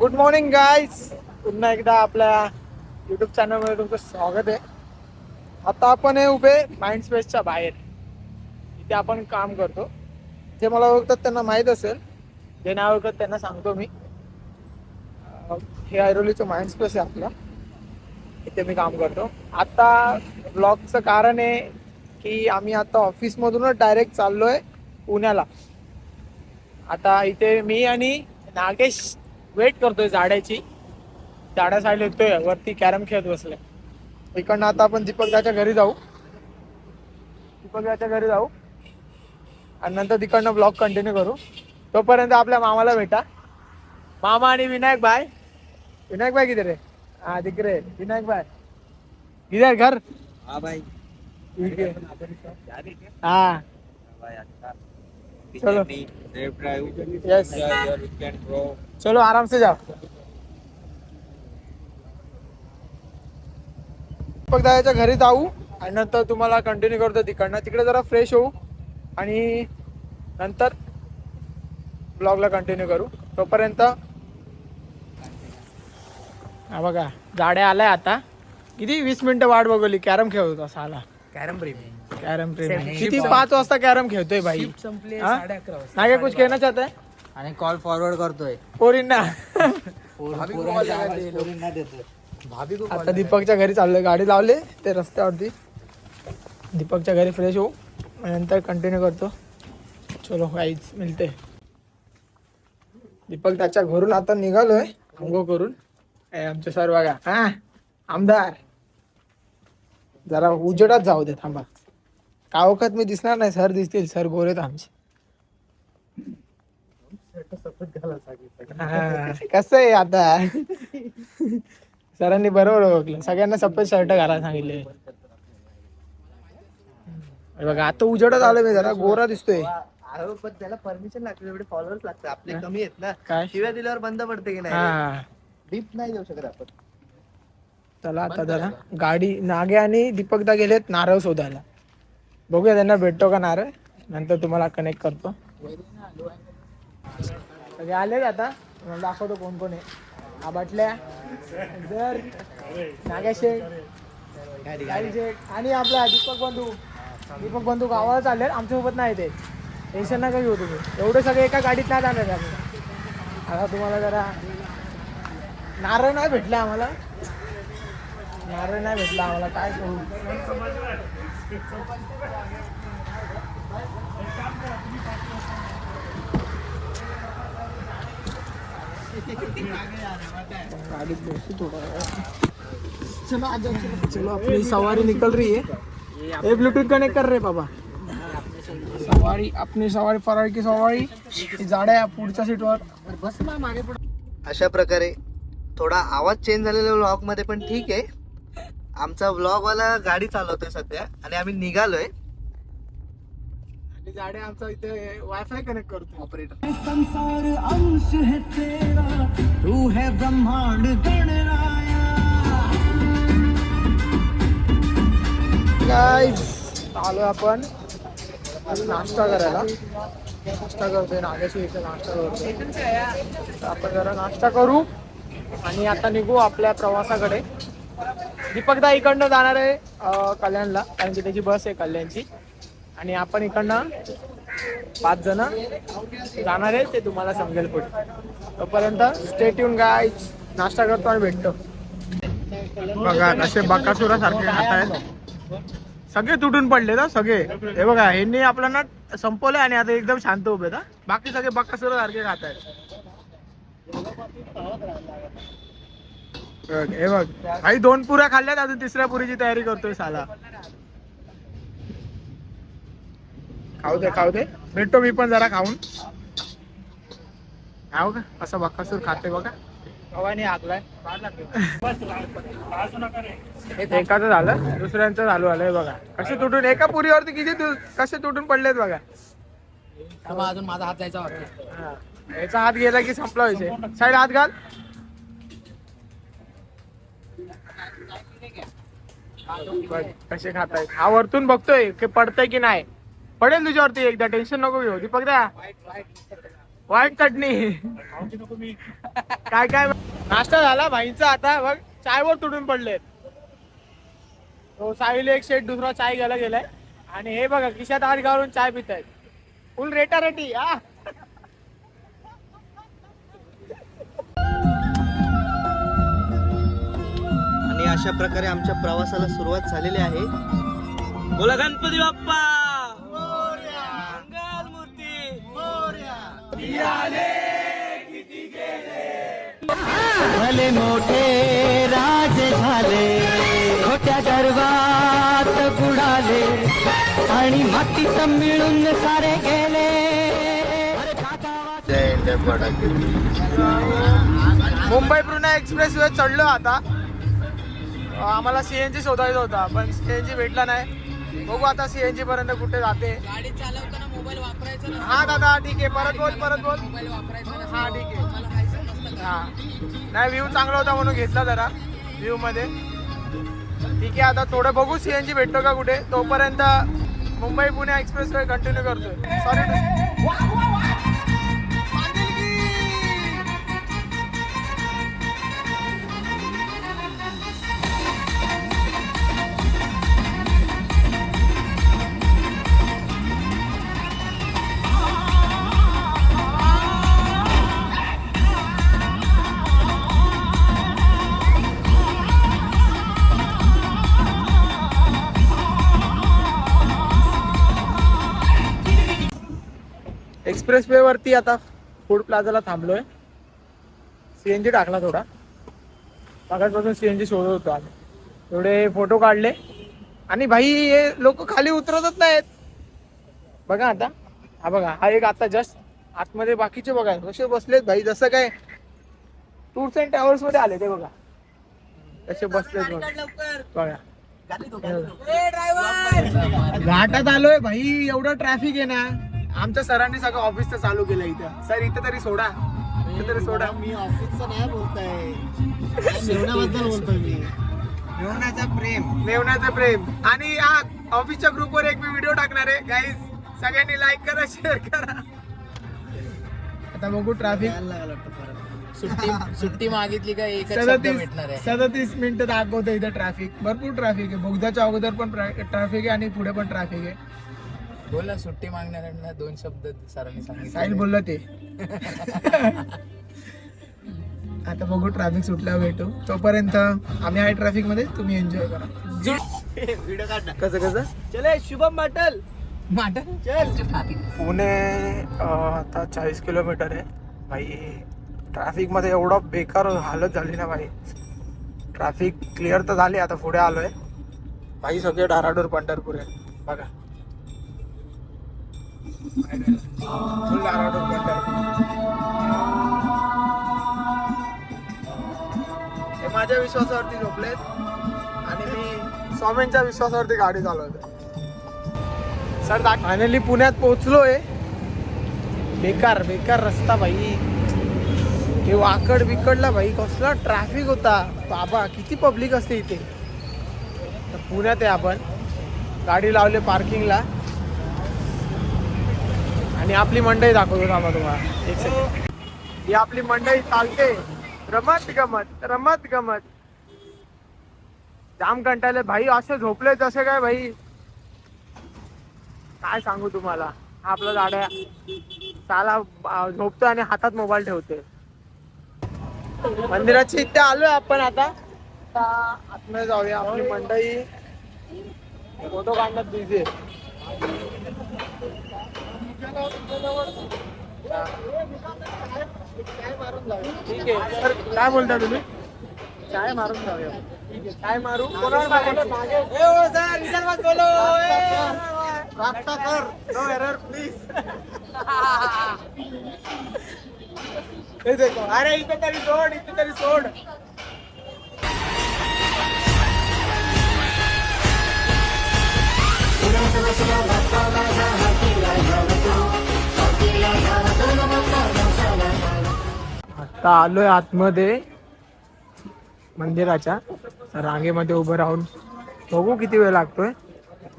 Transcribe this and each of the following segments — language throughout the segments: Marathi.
गुड मॉर्निंग गाईज पुन्हा एकदा आपल्या युट्यूब चॅनलमध्ये तुमचं स्वागत आहे. आता आपण हे उभे माइंड स्पेसच्या बाहेर. इथे आपण काम करतो. जे मला ओळखतात त्यांना माहीत असेल. जे नाही ओळखत त्यांना सांगतो मी. हे ऐरोलीचं माइंड स्पेस आहे आपलं. इथे मी काम करतो. आता ब्लॉगचं कारण आहे की आम्ही आता ऑफिसमधूनच डायरेक्ट चाललो आहे पुण्याला. आता इथे मी आणि नागेश वेट करतोय झाडाची. झाडा साईड येतोय. वरती कॅरम खेळत बसलाय. इकडनं आता आपण दीपकदाच्या घरी जाऊ. दीपकदाच्या घरी जाऊ. आणि नंतर तिकडनं ब्लॉग कंटिन्यू करू. तोपर्यंत आपल्या मामाला भेटा. मामा आणि विनायक भाई. विनायक भाई किती रे? हा रे विनायक भाई. किधर घर? हाँ भाई. ठीक है. चलो। Drive Yes. चलो आराम से जाओ। दादाच्या घरी जाऊ आणि नंतर तुम्हाला कंटिन्यू करतो तिकडनं. तिकडे जरा फ्रेश होऊ आणि नंतर ब्लॉगला कंटिन्यू करू. तोपर्यंत हा बघा जाड्या आलाय आता. किती? वीस मिनिटं वाट बघवली कॅरम खेळत होता असा आला कैरम प्रेमी. कॅरम प्रेमी. किती. पाच वाजता कॅरम खेळतोय भाई संपले हाँ? साडे अकरा वाजता. नागे कुछ कहना चाहता है? आणि कॉल फॉरवर्ड करतोय. पोरींना. भाभी को call लगाते लोग. भाभी को आता दीपकच्या घरी चाललोय. गाडी लावले ते रस्त्यावरती. दीपकच्या घरी फ्रेश होऊ आणि नंतर कंटिन्यू करतो. चलो काहीच मिळते. दीपक त्याच्या घरून आता निघालोय अंघोळ करून. ए, आमचे सर बघा. हा आमदार. जरा उजेडात जाऊ दे थांबा. कावकात मी दिसणार नाही सर दिसतील. सर गोरेत आमचे. हा, कसं आहे आता? सरांनी बरोबर ओळखलं. सगळ्यांना सफेद शर्ट घालायला सांगितले. बघा आता उजेडत आलं मी जरा. गोरा दिसतोय. अहो, पण त्याला परमिशन लागते एवढे फॉलोअर्स लागते आपले कमी आहेत ना. काय? शिव्या दिल्यावर बंद पडते की नाही? हा. डीप नाही देऊ शकत आपण. चला आता जरा. गाडी नागे आणि दीपकदा गेलेत नारळ शोधायला. बघूया त्यांना भेटतो का नारळ. नंतर तुम्हाला कनेक्ट करतो. सगळे आलेच आता. तुम्हाला दाखवतो कोण कोण आहे. हा बाटल्या जर नागा शेठ आणि आपला दीपक बंधू. दीपक बंधू गावाला चालले आमच्यासोबत नाही ते. टेन्शन नका घेऊ तुम्ही. एवढे सगळे एका गाडीत नाही जाणार आम्ही आता तुम्हाला जरा नारळ नाही भेटला आम्हाला. नारळ नाही भेटला आम्हाला. काय करू? बसू थोडा चलो आ जाओ चलो चलो अपनी सवारी निकल रही है। ये ब्लूटूथ कनेक्ट कर रहे बाबा सवारी अपनी सवारी फरारी की सवारी। ही आहे पुढच्या सीटवर बस ना मागे अशा प्रकारे थोडा आवाज चेंज झालेला व्लॉगमध्ये पण ठीक आहे. आमचा व्लॉगवाला गाडी चालवतोय सध्या आणि आम्ही निघालोय. आणि झाडे आमचा इथे वायफाय कनेक्ट करतो ऑपरेटर संसार अंश है तेरा तू है ब्रह्मांड गणराया. गाईज आलो आपण. नाश्ता करायला. नाश्ता करतोय नागेश्वर इथे नाश्ता करतोय. तर आपण जरा नाश्ता करू आणि आता निघू आपल्या प्रवासाकडे. दीपकदा इकडनं जाणार आहे अं, कल्याणला. कारण की त्याची बस आहे कल्याणची. आणि आपण इकडनं पाच जण जाणार आहे ते तुम्हाला समजेल पुढे. तोपर्यंत स्टेट येऊन गाय नाश्ता करतो आणि भेटतो. बघा असे बकासुरा सारखे खात आहेत. सगळे तुटून पडले ना सगळे. हे बघा ह्यांनी आपल्याला संपवलं आणि आता एकदम शांत उभे ना बाकी सगळे बकासुरा सारखे खात आहेत. बघ, हे बघ काही दोन पुऱ्या खाल्ल्यात अजून तिसऱ्या पुरीची तयारी करतोय साला. खाऊ दे खाऊ दे. भेटतो मी पण जरा खाऊन. खाऊ का? असं बकासूर खाते बघा. एकाचं झालं दुसऱ्यांचं चालू आलंय बघा. कसे तुटून एका पुरीवरती किती कसे तुटून पडलेत बघा. अजून माझा हात जायचा वाटतो. हा. याचा हात गेला की संपला विषय. साईड हात घाल. कसे खातायत. हा वरतून बघतोय की पडतंय की नाही. पडेल तुझ्यावरती एकदा टेन्शन नको घेऊ. दीपक द्या वाईट चटणी. काय काय? नाश्ता झाला भाईंचा आता. बघ चायवर तुटून पडलेत. तो साहिल एक शेट दुसरा चाय घ्यायला गेलाय. आणि हे बघा खिशात हात घालून चाय पित आहेत फुल रेटा रेटी हा. आणि अशा प्रकारे आमच्या प्रवासाला सुरुवात झालेली आहे. बोला गणपती बाप्पा! भले मोठे राज झाले छोट्या गर्वात बुडाले आणि मातीत मिळून सारे गेले. मुंबई पुणे एक्सप्रेस वे चढलो आता. आम्हाला सीएनजी शोधायचा होता पण सीएनजी भेटला नाही. बघू आता सीएनजी पर्यंत कुठे जाते. गाडी ना हा दादा ठीक आहे. परत बोल परत बोल. हा ठीक आहे? हा. नाही व्ह्यू चांगला होता म्हणून घेतला जरा व्ह्यू मध्ये. ठीक आहे आता थोडं बघू सीएनजी भेटतो का कुठे? तोपर्यंत Mumbai Pune expressway continue करतोय. सॉरी एक्सप्रेस वे वरती आता फूड प्लाझाला थांबलोय. सीएनजी टाकला थोडा. मागासपासून सीएनजी शोधत होतो आम्ही. थोडे फोटो काढले. आणि भाई हे लोक खाली उतरतच नाहीत. बघा आता. हा बघा हा एक आता जस्ट आतमध्ये बाकीचे बघा. कसे बसलेत भाई जसं काय टूर्स अँड ट्रॅव्हल्समध्ये आले ते बघा. कसे बसलेत बघा. बघा. घाटात आलोय भाई एवढं ट्रॅफिक आहे ना. आमच्या सरांनी सगळं ऑफिसचं चालू केलं इथं. सर इथं तरी सोडा. इथं तरी सोडा. मी ऑफिसचं नाही बोलताय. जेवणाबद्दल बोलतोय मी. जेवणाचं प्रेम. मेवण्याचं प्रेम. आणि हा ऑफिसच्या ग्रुपवर एक मी व्हिडिओ टाकणार आहे. गाईज सगळ्यांनी लाईक करा शेअर करा. आता बघू ट्रॅफिक सुट्टी सुट्टी मागितली का शब्द सदतीस भेटणार आहे? सदतीस मिनिटं दाखवतं इथं ट्रॅफिक भरपूर ट्रॅफिक आहे. बोगद्याच्या अगोदर पण ट्रॅफिक आहे आणि पुढे पण ट्रॅफिक आहे. बोल ना सुट्टी मागणाऱ्यांना दोन शब्द सरांनी साहिल सांगितलं बोललं ते. आता बघू ट्रॅफिक सुटल्यावर भेटू. तोपर्यंत आम्ही आहे ट्रॅफिकमध्ये तुम्ही एन्जॉय करा. व्हिडिओ काढ कसं कसं? चले शुभम पाटल पुणे अं, आता चाळीस किलोमीटर आहे. भाई ट्रॅफिकमध्ये एवढं बेकार हालत झाली ना भाई. ट्रॅफिक क्लिअर तर झाली आता पुढे आलोय. भाई सगळे डाराडोर पंढरपूर आहे. बघा. Full हे माझ्या विश्वासावरती झोपलेत आणि मी स्वामींच्या विश्वासावरती गाडी चालवतोय. सर फायनली पुण्यात पोहोचलोय. बेकार बेकार रस्ता भाई. हे वाकड बिकडला भाई कसला ट्रॅफिक होता. बाबा किती पब्लिक असते इथे. तर पुण्यात आहे आपण. गाडी लावले पार्किंगला आणि आपली मंडई दाखवतो थांबा तुम्हाला. एक सेकंड ही आपली मंडई चालते. रमत गमत रमत गमत. जाम कंटाळले. भाई असे झोपले तसे काय भाई? काय सांगू तुम्हाला? आपला दाड्या साला झोपतो आणि हातात मोबाईल ठेवते. मंदिराची इथे आलोय आपण आता. आता आतमध्ये जाऊया. आपली मंडई. फोटो काढण्यात बिझी आहे. ठीक आहे. सर काय बोलता तुम्ही? चाय मारून जाऊया. ठीक आहे चाय मारू कोणावर मागे ए ओ सर इधर मत बोलो रास्ता कर. नो एरर प्लीज देखो. अरे इथे तरी सोड इथे तरी सोड. आता आलोय आतमध्ये मंदिराच्या. रांगेमध्ये उभं राहून. बघू किती वेळ लागतोय.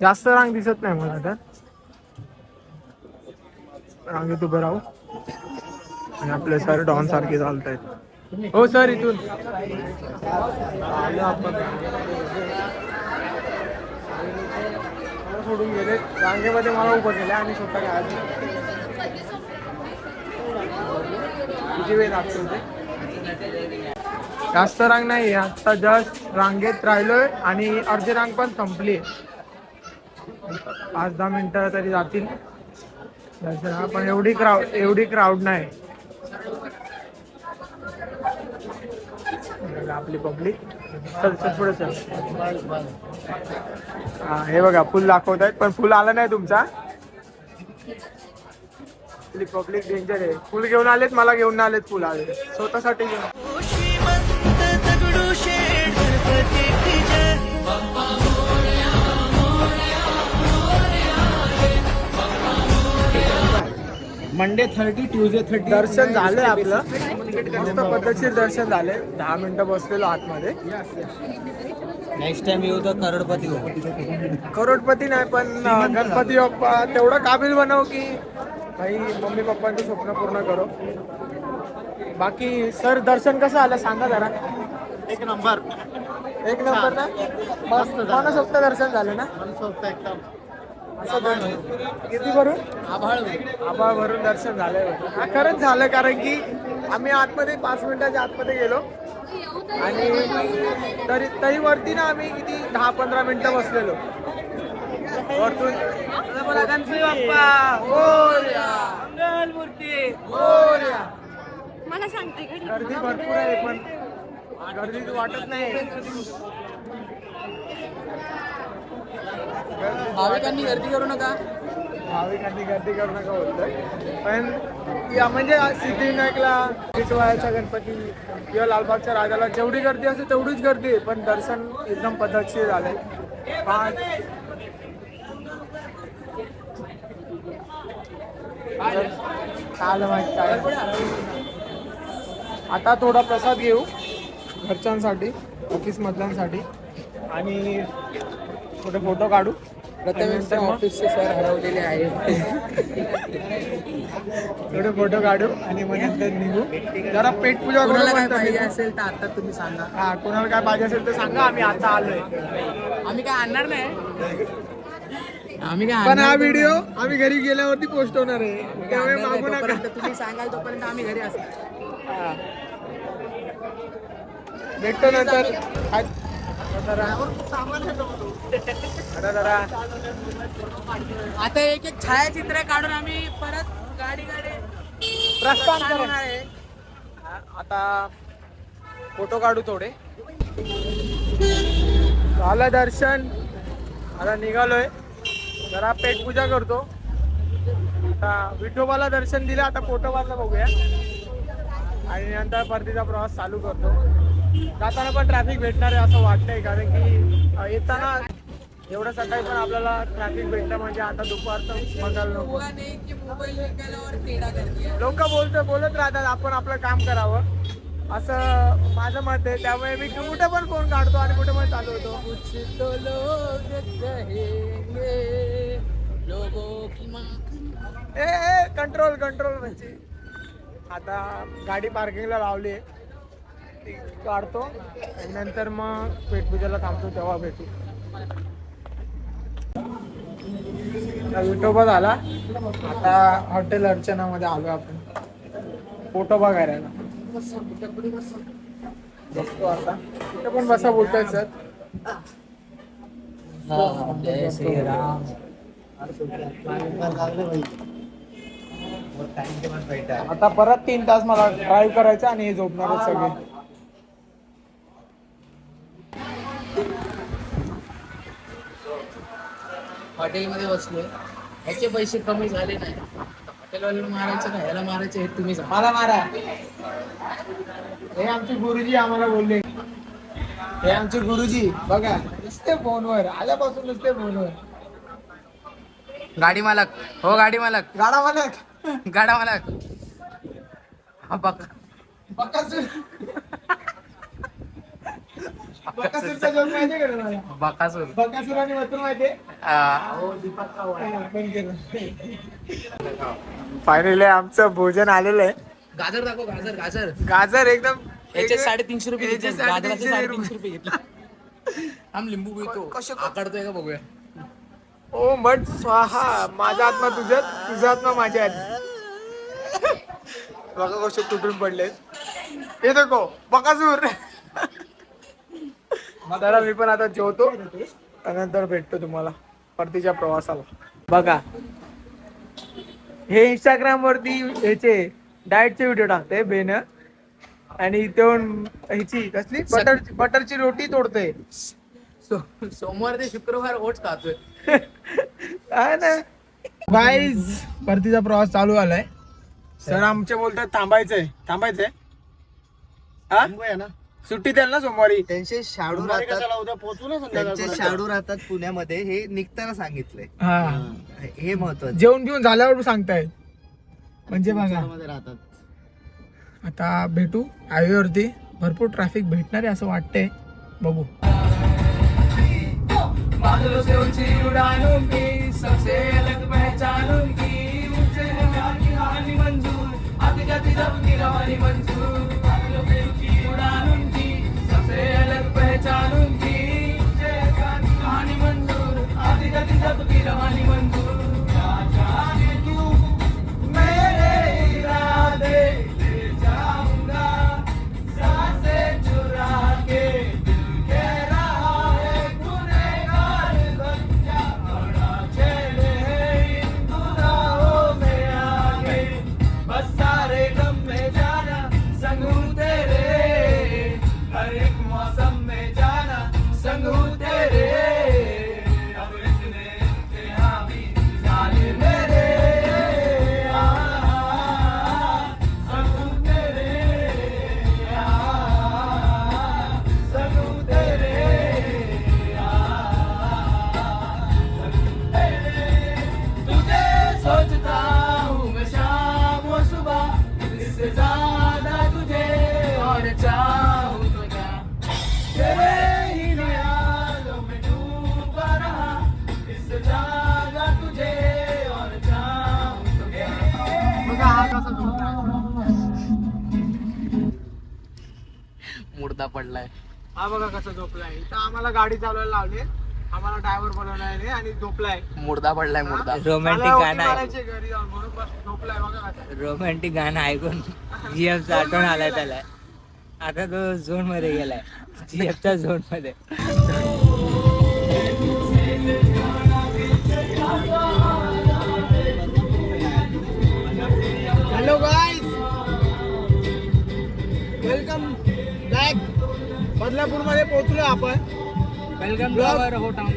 जास्त रांग दिसत नाही मला तर. रांगेत उभं राहू. आणि आपले सर डॉन सारखे चालत आहेत हो सर इथून. सोडून गेले रांगेमध्ये मला उभं केलं आणि स्वतः काय किती वेळ लागतो ते? जास्त रांग नाही आता जस्ट रांगेत राहिलोय आणि अर्धी रांग पण संपली. पाच दहा मिनिटं तरी जातील. पण एवढी क्राऊड एवढी क्राऊड नाही. आपली पब्लिक चल चल पुढे चल. हा हे बघा फुल दाखवत आहेत पण फुल आला नाही तुमचा? आपली पब्लिक डेंजर आहे. फुल घेऊन आलेत मला घेऊन आलेत फुल आले स्वतःसाठी मंडे थर्टी ट्युजडे थर्टी दर्शन झालंय आपलं. मस्त पद्धतशीर दर्शन झाले दहा मिनिटं बसलेलो आतमध्ये. नेक्स्ट टाइम येऊ तर करोडपती करोडपती नाही पण गणपती बाप्पा तेवढं काबिल बनव की भाई मम्मी पप्पांचे स्वप्न पूर्ण करो. बाकी सर दर्शन कसं आलं? सांगा जरा. एक नंबर. एक नंबर ना? मस्त मनसोक्त दर्शन झालं ना? असं दोन- किती भरून? आभाळ आभाळ भरून दर्शन झालंय. हा खरंच झालं कारण की आम्ही आतमध्ये पाच मिनिटाच्या आतमध्ये गेलो. आणि तरी तरी वरती ना आम्ही किती दहा पंधरा मिनिटं बसलेलो. वरतून गणपती बाप्पा मोरया. मोरया. मला सांगते गर्दी भरपूर आहे पण गर्दी वाटत नाही भाविकांनी गर्दी करू नका भाविकांनी गर्दी करू नका बोलतोय पण या म्हणजे सिद्धिविनायकला विठवाळ्याचा गणपती किंवा लालबागच्या राजाला जेवढी गर्दी असते तेवढीच गर्दी आहे पण दर्शन एकदम पद्धतशीर झालंय माहिती काय आता थोडा प्रसाद घेऊ घरच्यांसाठी ऑफिस मधल्यांसाठी आणि थोडे फोटो काढू. मग- ऑफिसचे सर हरवलेले आहेत. थोडे फोटो काढू आणि मग नंतर निघू. जरा पेट पूजा कोणाला पाहिजे. असेल तर आता तुम्ही सांगा. हा कोणाला काय पाहिजे असेल तर सांगा. आम्ही आता आलोय. आम्ही काय आणणार नाही? आम्ही काय पण हा. व्हिडिओ आम्ही घरी गेल्यावरती पोस्ट होणार आहे. त्यामुळे आणणार नाही. मागू नका. तोपर्यंत तुम्ही सांगाल तोपर्यंत आम्ही घरी असतो. भेटतो नंतर. आज- जरा जरा. आता एक एक छायाचित्र काढून आम्ही परत गाडी गाडी प्रस्थान करणार आहे. आता फोटो काढू थोडे. झालं दर्शन. आता निघालोय. जरा पेट पूजा करतो. आता विठोबाला दर्शन दिलं आता पोटोबाला बघूया. आणि नंतर परतीचा प्रवास चालू करतो. जाताना पण ट्रॅफिक भेटणार आहे असं वाटतंय कारण की येताना एवढं सकाळी पण आपल्याला ट्रॅफिक भेटलं म्हणजे आता दुपारचं बघायला नको. लोक बोलत बोलत राहतात आपण आपलं काम करावं. असं माझं मत आहे त्यामुळे मी कुठे पण फोन काढतो आणि कुठे पण चालू होतो. ए कंट्रोल कंट्रोल म्हणजे. आता गाडी पार्किंगला लावली आहे. ती काढतो आणि नंतर मग पेटपूजाला थांबतो तेव्हा भेटू. विठोबा झाला. आता हॉटेल अर्चनामध्ये आलो आपण. फोटो बघायला. बसतो आता. कुठे पण बसा बोलतोय सर. जय श्रीराम. आता परत तीन तास मला ड्राईव्ह करायचं आणि हे झोपणारच सगळे. हॉटेलमध्ये बसलोय. ह्याचे पैसे कमी झाले नाही. हॉटेलवाले मारायचे का? ह्याला मारायचे हे तुम्ही मला मारा. हे आमचे गुरुजी आम्हाला बोलले. हे आमचे गुरुजी बघा नुसते फोनवर आल्यापासून नुसते फोनवर. गाडी मालक हो गाडी मालक. गाडा मालक. गाडा मालक. हा बघा. बकासूर. बकासूरचा जोक माहितीये का तुम्हाला? बकासूर. बकासूर आणि मथुर माहितीये? आ, फायनली आमचं भोजन आलेलं आहे. गाजर दाखव गाजर गाजर. गाजर एकदम याचे साडेतीनशे रुपये याचे घेतले गाजराचे साडेतीनशे साडेतीनशे रुपये घेतले आम लिंबू पितो कशं- आकडतोय का बघूया. ओ मठ स्वाहा माझा आत्मा तुझ्यात तुझा आत्मा माझ्यात बघा कसे तुटून पडले हे देखो बकासूर. जरा मी पण आता जेवतो. त्यानंतर भेटतो तुम्हाला परतीच्या प्रवासाला. बघा. हे इंस्टाग्राम वरती ह्याचे डाएटचे व्हिडिओ टाकते बेन. आणि येऊन ह्याची कसली? बटर बटरची रोटी तोडते. सो- सोमवार ते शुक्रवार ओट्स खातोय. काय ना. गाईज परतीचा प्रवास चालू आलाय सर आमचे बोलतात थांबायचंय. थांबायचंय. हा? ना. सुट्टी द्याल ना सोमवारी? त्यांचे शाडू राहतात. त्यांचे शाडू राहतात पुण्यामध्ये हे निघताना सांगितलंय. हा. हे महत्वाचं. जेवण घेऊन झाल्यावर सांगतायत. म्हणजे बघा. राहतात. आता भेटू. हायवेवरती भरपूर ट्रॅफिक भेटणार आहे असं वाटतंय. बघू. बादलों से बघा कसा झोपलाय. इथं आम्हाला गाडी चालवायला लावली. आम्हाला ड्रायव्हर बनवलाय आणि झोपलाय. मुर्दा पडलाय मुर्दा. रोमॅन्टिक गाणं आहे. घरी जाऊन म्हणून बस झोपलाय बघा कसा. रोमॅन्टिक गाणं ऐकून जीएफचा आठवण आलाय त्याला. आता तो झोनमध्ये गेलाय. जीएफच्या झोनमध्ये. बदलापूरमध्ये पोहोचलो आपण. Welcome to our hometown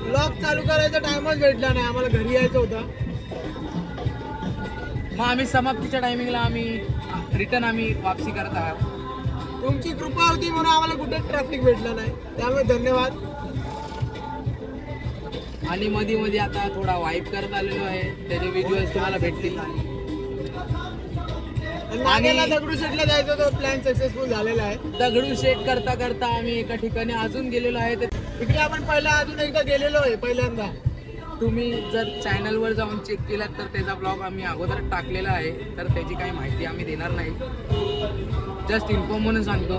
blog चालू करायचा टाइमच भेटला नाही. आम्हाला घरी यायचं होतं. मग आम्ही समाप्तीच्या टायमिंगला आम्ही रिटर्न आम्ही वापसी करत आहोत. तुमची कृपा होती म्हणून आम्हाला कुठे ट्रॅफिक भेटला नाही. त्यामुळे धन्यवाद. आणि मध्ये मध्ये आता थोडा वाईप करत आलेलो आहे. त्याचे व्हिज्युअल्स तुम्हाला भेटतील. नागेला दगडूशेठला जायचं होतं. प्लॅन सक्सेसफुल झालेला आहे. दगडू शेट करता करता आम्ही एका ठिकाणी अजून गेलेलो आहे. ते तिकडे आपण पहिला अजून एकदा गेलेलो आहे पहिल्यांदा. तुम्ही जर चॅनलवर जाऊन चेक केलात तर त्याचा ब्लॉग आम्ही अगोदर टाकलेला आहे. तर त्याची काही माहिती आम्ही देणार नाही. जस्ट इन्फॉर्म म्हणून सांगतो.